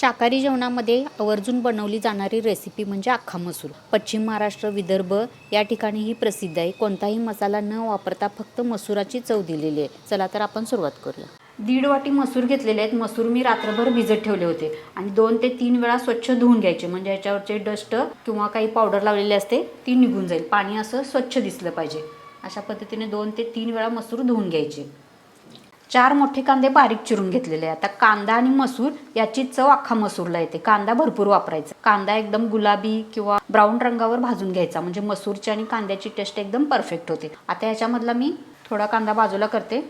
शाकाहारी जेवणामध्ये आवर्जून बनवली जाणारी रेसिपी म्हणजे अख्खा मसूर. पश्चिम महाराष्ट्र विदर्भ या ठिकाणी ही प्रसिद्ध आहे. कोणताही मसाला न वापरता फक्त मसुराची चव दिलेली आहे. चला तर आपण सुरुवात करूया. दीड वाटी मसूर घेतलेले आहेत. मसूर मी रात्रभर भिजत ठेवले होते. आणि दोन ते तीन वेळा स्वच्छ धुवून घ्यायचे. म्हणजे याच्यावरचे डस्ट किंवा काही पावडर लावलेली असते ती निघून जाईल. पाणी असं स्वच्छ दिसलं पाहिजे. अशा पद्धतीने दोन ते तीन वेळा मसूर धुवून घ्यायचे. चार मोठे कांदे बारीक चिरून घेतलेले आता कांदा आणि मसूर याची चव अख्खा मसूरला येते. कांदा भरपूर वापरायचा. कांदा एकदम गुलाबी किंवा ब्राऊन रंगावर भाजून घ्यायचा. म्हणजे मसूरची आणि कांद्याची टेस्ट एकदम परफेक्ट होते. आता याच्यामधला मी थोडा कांदा बाजूला करते.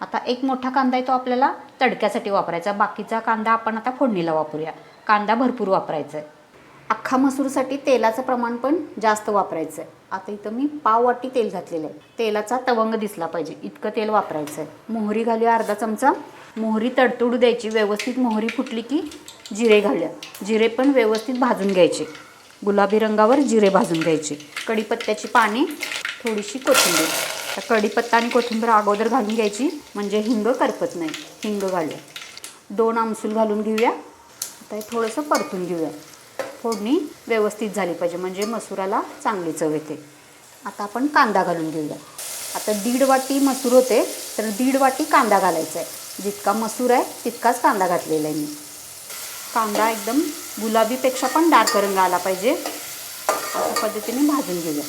आता एक मोठा कांदा आहे तो आपल्याला तडक्यासाठी वापरायचा. बाकीचा कांदा आपण आता फोडणीला वापरूया. कांदा भरपूर वापरायचा आहे. अख्खा मसूरसाठी तेलाचं प्रमाण पण जास्त वापरायचं आहे आता इथं मी पाव वाटी तेल घातलेलं आहे. तेलाचा तवंग दिसला पाहिजे. इतकं तेल वापरायचं आहे मोहरी घालूया अर्धा चमचा. मोहरी तडतडू द्यायची. व्यवस्थित मोहरी फुटली की जिरे घालूया. जिरे पण व्यवस्थित भाजून घ्यायचे. गुलाबी रंगावर जिरे भाजून घ्यायचे. कढीपत्त्याची पाने थोडीशी कोथिंबीर. तर कढीपत्ता आणि कोथिंबीर अगोदर घालून घ्यायची. म्हणजे हिंग करपत नाही. हिंग घालूया. दोन आमसूल घालून घेऊया. आता हे थोडंसं परतून घेऊया. फोडणी व्यवस्थित झाली पाहिजे म्हणजे मसुराला चांगली चव येते. आता आपण कांदा घालून घेऊया. आता दीड वाटी मसूर होते तर दीड वाटी कांदा घालायचा आहे जितका मसूर आहे तितकाच कांदा घातलेला आहे मी. कांदा एकदम गुलाबीपेक्षा पण डार्क रंग आला पाहिजे. अशा पद्धतीने भाजून घेऊया.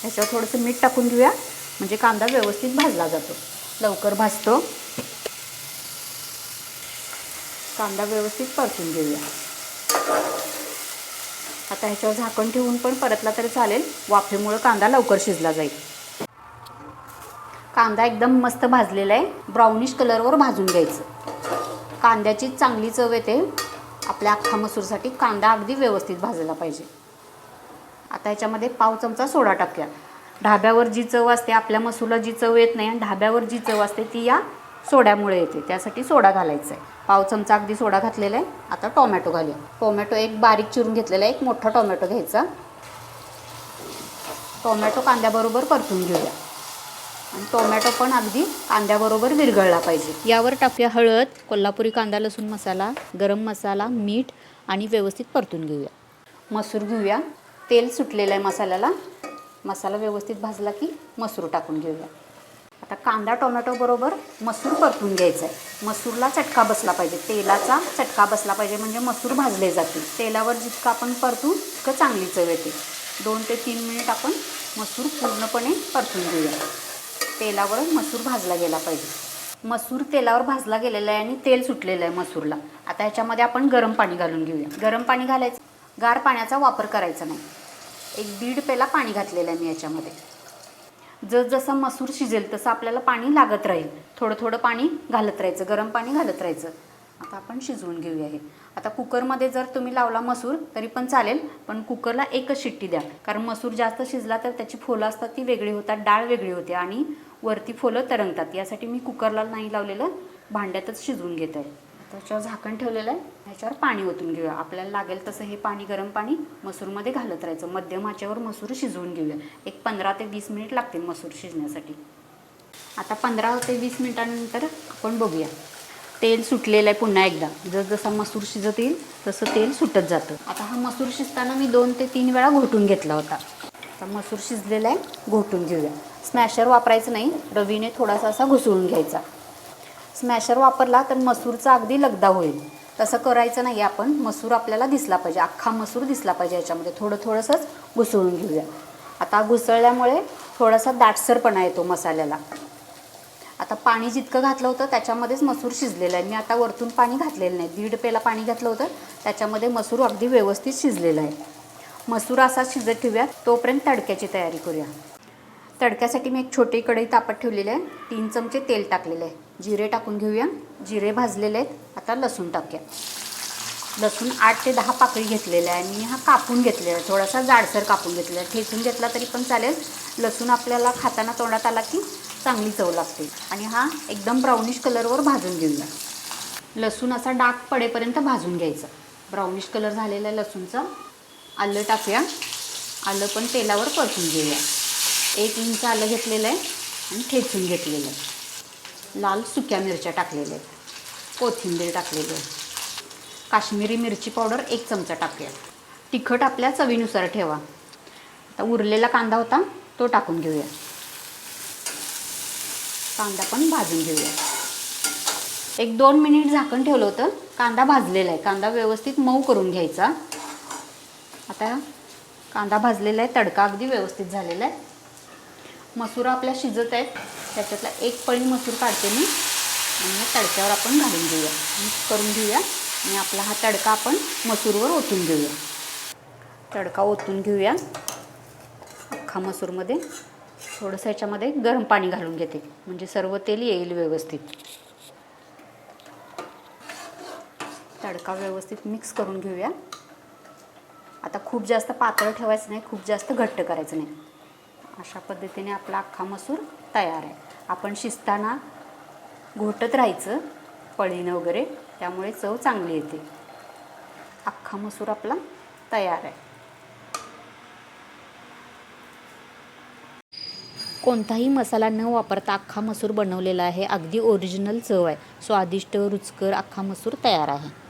ह्याच्यावर थोडंसं मीठ टाकून घेऊया म्हणजे कांदा व्यवस्थित भाजला जातो. लवकर भाजतो. कांदा व्यवस्थित परतून घेऊया. आता ह्याच्यावर झाकण ठेवून पण परतला तरी चालेल. वाफेमुळं कांदा लवकर शिजला जाईल. कांदा एकदम मस्त भाजलेला आहे. ब्राउनिश कलरवर भाजून घ्यायचं. कांद्याची चांगली चव येते. आपल्या अख्खा मसूरसाठी कांदा अगदी व्यवस्थित भाजला पाहिजे. आता ह्याच्यामध्ये पाव चमचा सोडा टाकूया. ढाब्यावर जी चव असते आपल्या मसूरला जी चव येत नाही आणि ढाब्यावर जी चव असते ती या सोड्यामुळे येते. त्यासाठी सोडा घालायचा आहे पाव चमचा अगदी सोडा घातलेला आहे आता टोमॅटो घालूया. टोमॅटो एक बारीक चिरून घेतलेला आहे. एक मोठा टोमॅटो घ्यायचा. टोमॅटो कांद्याबरोबर परतून घेऊया. आणि टोमॅटो पण अगदी कांद्याबरोबर विरघळला पाहिजे. यावर टाकूया हळद कोल्हापुरी कांदा लसूण मसाला गरम मसाला मीठ आणि व्यवस्थित परतून घेऊया. मसूर घेऊया. तेल सुटलेलं आहे मसाल्याला. मसाला व्यवस्थित भाजला की मसूर टाकून घेऊया. आता कांदा टोमॅटो बरोबर मसूर परतून घ्यायचा आहे मसूरला चटका बसला पाहिजे. तेलाचा चटका बसला पाहिजे म्हणजे मसूर भाजले जातील. तेलावर जितकं आपण परतू तितकं चांगली चव येते. दोन ते तीन मिनिट आपण मसूर पूर्णपणे परतून घेऊया. तेलावर मसूर भाजला गेला पाहिजे. मसूर तेलावर भाजला गेलेला आहे आणि तेल सुटलेलं आहे मसूरला. आता ह्याच्यामध्ये आपण गरम पाणी घालून घेऊया. गरम पाणी घालायचं. गार पाण्याचा वापर करायचा नाही. एक दीड पेला पाणी घातलेलं आहे मी याच्यामध्ये जसजसं मसूर शिजेल तसं आपल्याला पाणी लागत राहील. थोडं थोडं पाणी घालत राहायचं गरम पाणी घालत राहायचं. आता आपण शिजवून घेऊया हे. आता कुकरमध्ये जर तुम्ही लावला मसूर तरी पण चालेल पण कुकरला एकच शिट्टी द्या. कारण मसूर जास्त शिजला तर त्याची फोलं असतात ती वेगळी होतात डाळ वेगळी होते आणि वरती फोलं तरंगतात. यासाठी मी कुकरला नाही लावलेलं भांड्यातच शिजवून घेत आहे त्याच्यावर झाकण ठेवलेलं आहे. ह्याच्यावर पाणी ओतून घेऊया. आपल्याला लागेल तसं हे पाणी गरम पाणी मसूरमध्ये घालत राहायचं. मध्यम आचेवर मसूर शिजवून घेऊया. एक पंधरा ते वीस मिनिट लागतील मसूर शिजण्यासाठी. आता पंधरा ते वीस मिनिटानंतर आपण बघूया. तेल सुटलेलं आहे पुन्हा एकदा. जसजसा मसूर शिजत येईल तसं तेल सुटत जातं. आता हा मसूर शिजताना मी दोन ते तीन वेळा घोटून घेतला होता. आता मसूर शिजलेला आहे घोटून घेऊया. स्मॅशर वापरायचं नाही. रवीने थोडासा असा घुसळून घ्यायचा. स्मॅशर वापरला तर मसूरचा अगदी लगदा होईल. तसं करायचं नाही. आपण मसूर आपल्याला दिसला पाहिजे. अख्खा मसूर दिसला पाहिजे याच्यामध्ये. थोडं थोडंसंच घुसळून घेऊया. आता घुसळल्यामुळे थोडासा दाटसरपणा येतो मसाल्याला. आता पाणी जितकं घातलं होतं त्याच्यामध्येच मसूर शिजलेलं आहे. मी आता वरतून पाणी घातलेलं नाही. दीड पेला पाणी घातलं होतं. त्याच्यामध्ये मसूर अगदी व्यवस्थित शिजलेला आहे. मसूर असा शिजत ठेवूया तोपर्यंत तडक्याची तयारी करूया. तडक्यासाठी मी एक छोटी कढई तापत ठेवलेली आहे. तीन चमचे तेल टाकलेले आहे. जिरे टाकून घेऊया. जिरे भाजलेले आहेत. आता लसूण टाकूया. लसूण आठ ते दहा पाकळी घेतलेल्या आहे. आणि हा कापून घेतलेला आहे. थोडासा जाडसर कापून घेतलेला आहे. ठेचून घेतला तरी पण चालेल. लसूण आपल्याला खाताना तोंडात आला की चांगली चव लागते. आणि हा एकदम ब्राउनिश कलरवर भाजून घेऊया. लसूण असा डाग पडेपर्यंत भाजून घ्यायचा. ब्राउनिश कलर झालेला आहे लसूणचा. आलं टाकूया. आलं पण तेलावर परतून घेऊया. एक इंच आलं घेतलेलं आहे. आणि ठेचून घेतलेलं आहे. लाल सुक्या मिरच्या टाकलेल्या आहेत. कोथिंबीर टाकलेली आहे. काश्मीरी मिरची पावडर एक चमचा टाकूया. तिखट आपल्या चवीनुसार ठेवा. आता उरलेला कांदा होता तो टाकून घेऊया. कांदा पण भाजून घेऊया. एक दोन मिनिट झाकण ठेवलं होतं कांदा भाजलेला आहे. कांदा व्यवस्थित मऊ करून घ्यायचा. आता कांदा भाजलेला आहे तडका अगदी व्यवस्थित झालेला आहे. मसूर आपल्या शिजत आहेत. त्याच्यातला एक पळी मसूर काढते मी. आणि तडक्यावर आपण घालून घेऊया. मिक्स करून घेऊया. आणि आपला हा तडका आपण मसूरवर ओतून घेऊया. तडका ओतून घेऊया. अख्खा मसूरमध्ये थोडंसं याच्यामध्ये गरम पाणी घालून घेते. म्हणजे सर्व तेल येईल व्यवस्थित. तडका व्यवस्थित मिक्स करून घेऊया. आता खूप जास्त पातळ ठेवायचं नाही खूप जास्त घट्ट करायचं नाही. अशा पद्धतीने आपला अख्खा मसूर तयार आहे. आपण शिजताना घोटत राहायचं पळीनं वगैरे. त्यामुळे चव चांगली येते. अख्खा मसूर आपला तयार आहे. कोणताही मसाला न वापरता अख्खा मसूर बनवलेला आहे. अगदी ओरिजिनल चव आहे. स्वादिष्ट रुचकर अख्खा मसूर तयार आहे.